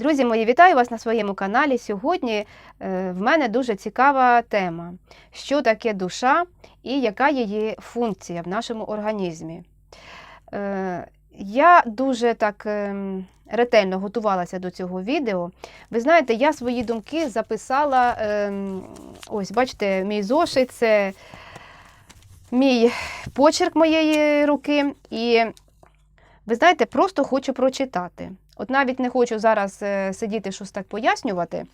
Друзі мої, вітаю вас на своєму каналі. Сьогодні е, в мене дуже цікава тема, що таке душа і яка її функція в нашому організмі. Е, Я дуже так ем, ретельно готувалася до цього відео. Ви знаєте, я свої думки записала. ем, Ось, бачите, мій зошит це мій почерк моєї руки. І ви знаєте, просто хочу прочитати. От навіть не хочу зараз е, сидіти щось так пояснювати,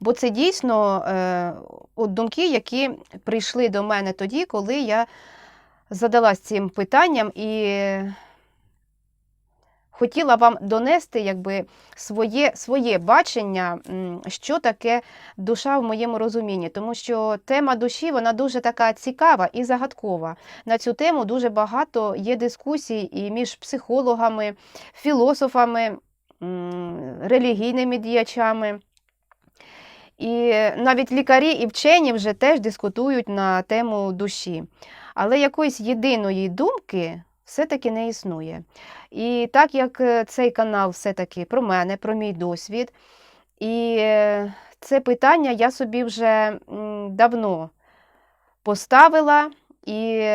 бо це дійсно е, от думки, які прийшли до мене тоді, коли я задалась цим питанням і хотіла вам донести якби, своє, своє бачення, що таке душа в моєму розумінні. Тому що тема душі вона дуже така цікава і загадкова. На цю тему дуже багато є дискусій і між психологами, філософами, релігійними діячами. І навіть лікарі і вчені вже теж дискутують на тему душі. Але якоїсь єдиної думки все-таки не існує. І так як е, цей канал все-таки про мене, про мій досвід, і е, це питання я собі вже давно поставила, і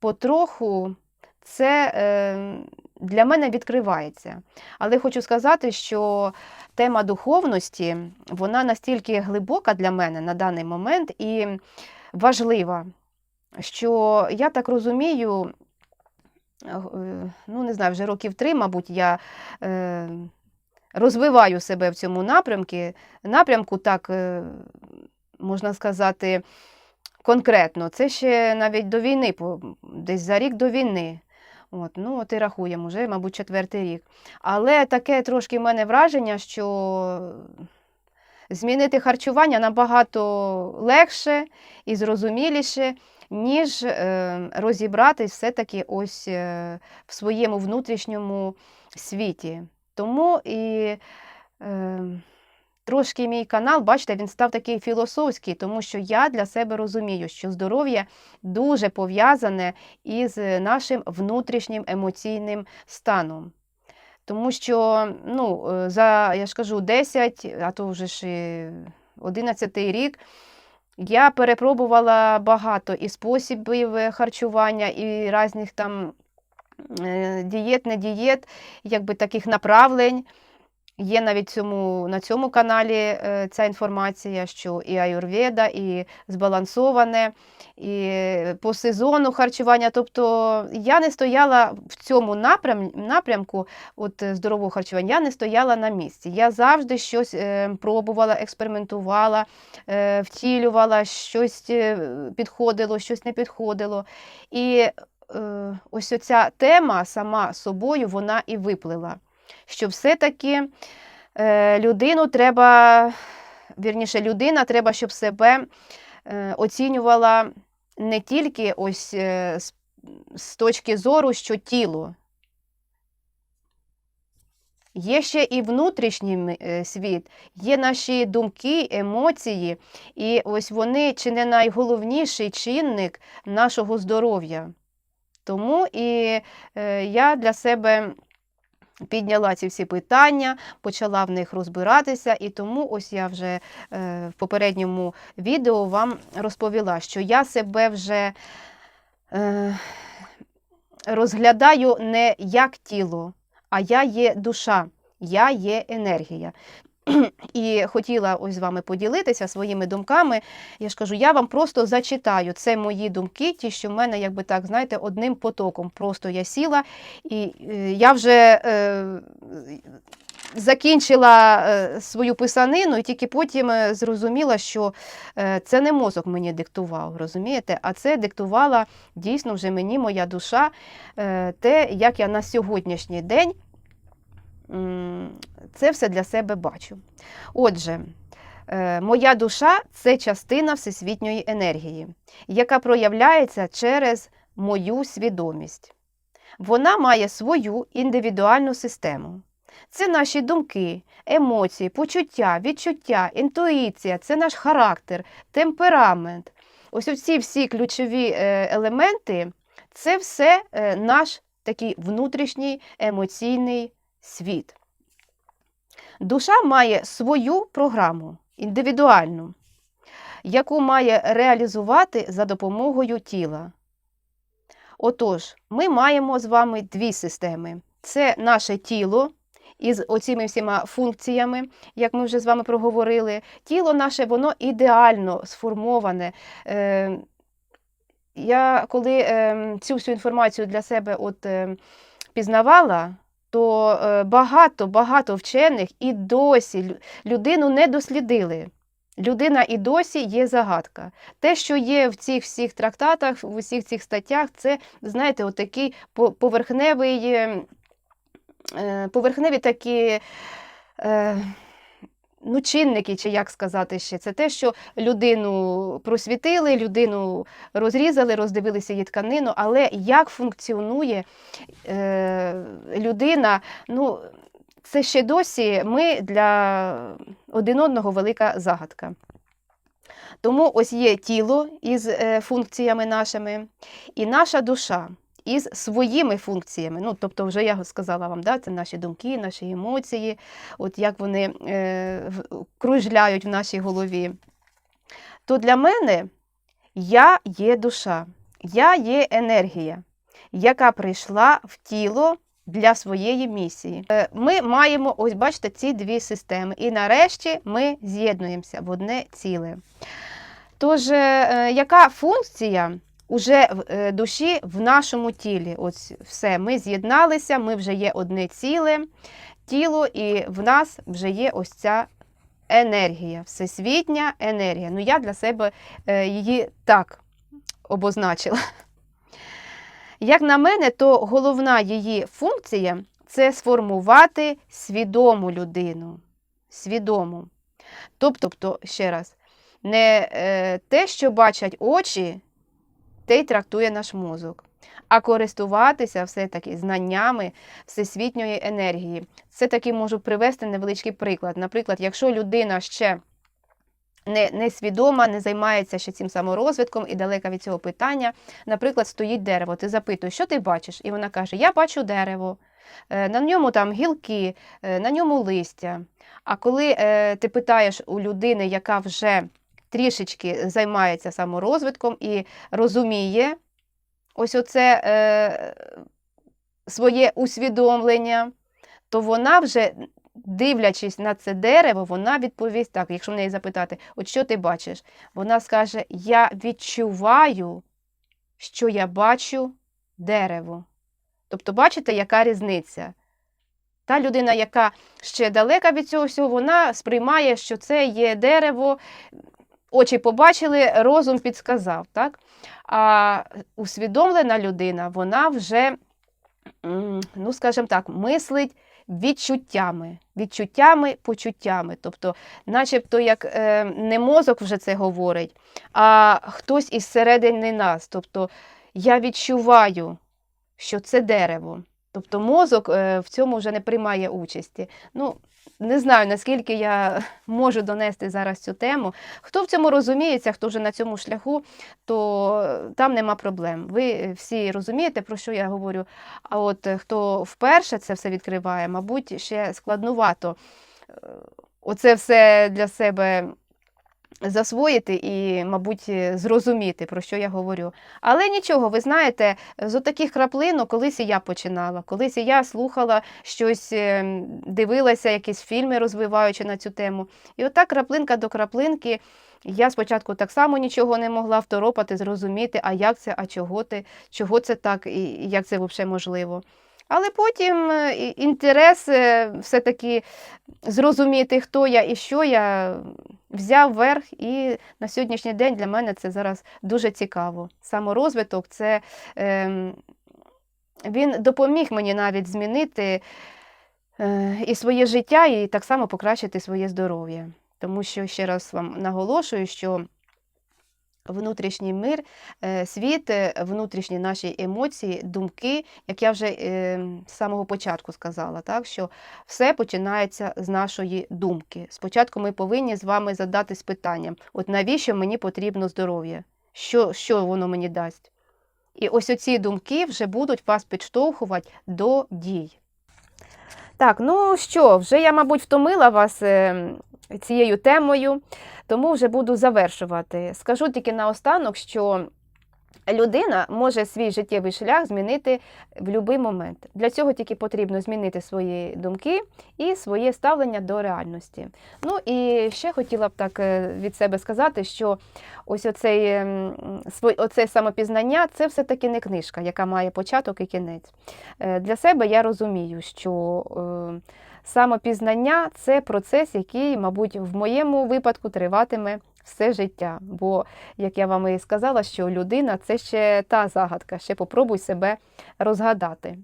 потроху це е, для мене відкривається. Але хочу сказати, що тема духовності вона настільки глибока для мене на даний момент і важлива, що я так розумію, ну не знаю, вже років три, мабуть, я е, розвиваю себе в цьому напрямку, напрямку, так е, можна сказати, конкретно. Це ще навіть до війни, десь за рік до війни. От, ну, от і рахуємо, вже, мабуть, четвертий рік. Але таке трошки в мене враження, що змінити харчування набагато легше і зрозуміліше, ніж е, розібратись все-таки ось е, в своєму внутрішньому світі. Тому і е, трошки мій канал, бачите, він став такий філософський, тому що я для себе розумію, що здоров'я дуже пов'язане із нашим внутрішнім емоційним станом. Тому що, ну, за, я ж кажу, 10, а то вже ж 11 рік, я перепробувала багато і способів е, харчування, і різних там е, дієт, не дієт, якби таких направлень. Є навіть цьому, на цьому каналі е, ця інформація, що і аюрведа, і збалансоване, і по сезону харчування. Тобто я не стояла в цьому напрям, напрямку от, е, здорового харчування, я не стояла на місці. Я завжди щось е, пробувала, експериментувала, втілювала, щось підходило, щось не підходило. І ось оця тема сама собою вона і виплила що все-таки е, людину треба, вірніше, людина треба, щоб себе е, оцінювала не тільки ось е, з, точки зору, що тіло. Є ще і внутрішній світ, є наші думки, емоції, і ось вони чи не найголовніший чинник нашого здоров'я. Тому і я для себе підняла ці всі питання, почала в них розбиратися, і тому ось я вже е, в попередньому відео вам розповіла, що я себе вже е, розглядаю не як тіло, а я є душа, я є енергія. І хотіла ось з вами поділитися своїми думками. Я ж кажу, я вам просто зачитаю. Це мої думки, ті, що в мене, якби так, знаєте, одним потоком. Просто я сіла, і е, я вже е, закінчила е, свою писанину, і тільки потім е, зрозуміла, що це не мозок мені диктував, розумієте? А це диктувала дійсно вже мені моя душа, те, як я на сьогоднішній день це все для себе бачу. Отже, е, моя душа це частина всесвітньої енергії, яка проявляється через мою свідомість. Вона має свою індивідуальну систему. Це наші думки, емоції, почуття, відчуття, інтуїція, це наш характер, темперамент. Ось ці всі ключові е, елементи це все е, наш такий внутрішній емоційний світ. Душа має свою програму індивідуальну, яку має реалізувати за допомогою тіла. Отож, ми маємо з вами дві системи: це наше тіло із оціми всіма функціями, як ми вже з вами проговорили. Тіло наше, воно ідеально сформоване. Е, я коли е, цю всю інформацію для себе от, е, пізнавала, то е, багато багато вчених і досі людину не дослідили. Людина і досі є загадка. Те, що є в цих всіх трактатах, в усіх цих статтях, це, знаєте, отакий по- поверхневий, е, е, поверхневі такі. Ну, чинники, чи як сказати ще, це те, що людину просвітили, людину розрізали, роздивилися її тканину, але як функціонує е, людина, ну, це ще досі ми для один одного велика загадка. Тому ось є тіло із е, функціями нашими, і наша душа із своїми функціями. Ну, тобто, вже я сказала вам, да, це наші думки, наші емоції, от як вони е, кружляють в нашій голові. То для мене я є душа, я є енергія, яка прийшла в тіло для своєї місії. Е, Ми маємо, ось бачите, ці дві системи. І нарешті ми з'єднуємося в одне ціле. Тож, е, яка функція уже в е, душі в нашому тілі? Ось все, ми з'єдналися, ми вже є одне ціле тіло, і в нас вже є ось ця енергія, всесвітня енергія. Ну, я для себе е, її так обозначила. Як на мене, то головна її функція це сформувати свідому людину. Свідому. Тобто, ще раз, не е, те, що бачать очі, те й трактує наш мозок, а користуватися все-таки знаннями всесвітньої енергії. Це таки можу привести невеличкий приклад. Наприклад, якщо людина ще не, не свідома, не займається ще цим саморозвитком і далека від цього питання. Наприклад, стоїть дерево, ти запитуєш, що ти бачиш? І вона каже: Я бачу дерево, е, на ньому там гілки, е, на ньому листя. А коли е, ти питаєш у людини, яка вже трішечки займається саморозвитком і розуміє ось оце е, своє усвідомлення, то вона вже дивлячись на це дерево, вона відповість так, якщо в неї запитати, от що ти бачиш? Вона скаже: Я відчуваю, що я бачу дерево. Тобто, бачите, яка різниця? Та людина, яка ще далека від цього всього, вона сприймає, що це є дерево, очі побачили, розум підсказав. Так? А усвідомлена людина, вона вже, ну, скажімо так, мислить відчуттями, відчуттями, почуттями. Тобто, начебто, як е, не мозок вже це говорить, а хтось із середини нас. Тобто, я відчуваю, що це дерево. Тобто мозок е, в цьому вже не приймає участі. Ну, не знаю, наскільки я можу донести зараз цю тему. Хто в цьому розуміється, хто вже на цьому шляху, то там нема проблем. Ви всі розумієте, про що я говорю. А от е, хто вперше це все відкриває, мабуть, ще складнувато е, оце все для себе засвоїти і, мабуть, зрозуміти, про що я говорю. Але нічого, ви знаєте, з таких краплинок колись і я починала, колись і я слухала щось, е, дивилася, якісь фільми, розвиваючи на цю тему. І отак краплинка до краплинки. Я спочатку так само нічого не могла второпати, зрозуміти, а як це, а чого ти, чого це так, і як це взагалі можливо. Але потім е, інтерес все-таки зрозуміти, хто я і що я, взяв верх, і на сьогоднішній день для мене це зараз дуже цікаво. Саморозвиток це ем, він допоміг мені навіть змінити е, і своє життя, і так само покращити своє здоров'я. Тому що ще раз вам наголошую, що внутрішній мир, е, світ, е, внутрішні наші емоції, думки, як я вже е, з самого початку сказала, так, що все починається з нашої думки. Спочатку ми повинні з вами задатись питанням: от навіщо мені потрібно здоров'я? Що, що воно мені дасть? І ось оці думки вже будуть вас підштовхувати до дій. Так, ну що, вже я, мабуть, втомила вас е, цією темою, тому вже буду завершувати. Скажу тільки наостанок, що людина може свій життєвий шлях змінити в будь-який момент. Для цього тільки потрібно змінити свої думки і своє ставлення до реальності. Ну і ще хотіла б так е, від себе сказати, що ось оцей, ем, оце самопізнання це все-таки не книжка, яка має початок і кінець. Е, Для себе я розумію, що е, самопізнання це процес, який, мабуть, в моєму випадку триватиме все життя. Бо, як я вам і сказала, що людина це ще та загадка, ще попробуй себе розгадати.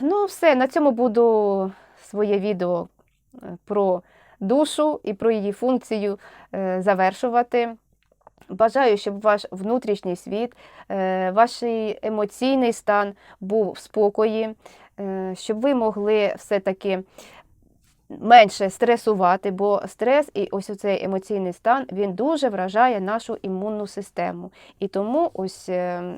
Ну, все, на цьому буду своє відео е, про душу і про її функцію е, завершувати. Бажаю, щоб ваш внутрішній світ, е, ваш емоційний стан був в спокої, щоб ви могли все-таки менше стресувати, бо стрес і ось цей емоційний стан він дуже вражає нашу імунну систему. І тому ось е,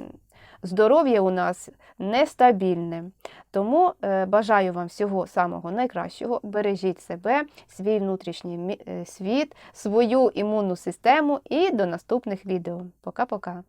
здоров'я у нас нестабільне. Тому е, бажаю вам всього самого найкращого. Бережіть себе, свій внутрішній е, світ, свою імунну систему і до наступних відео. Пока-пока.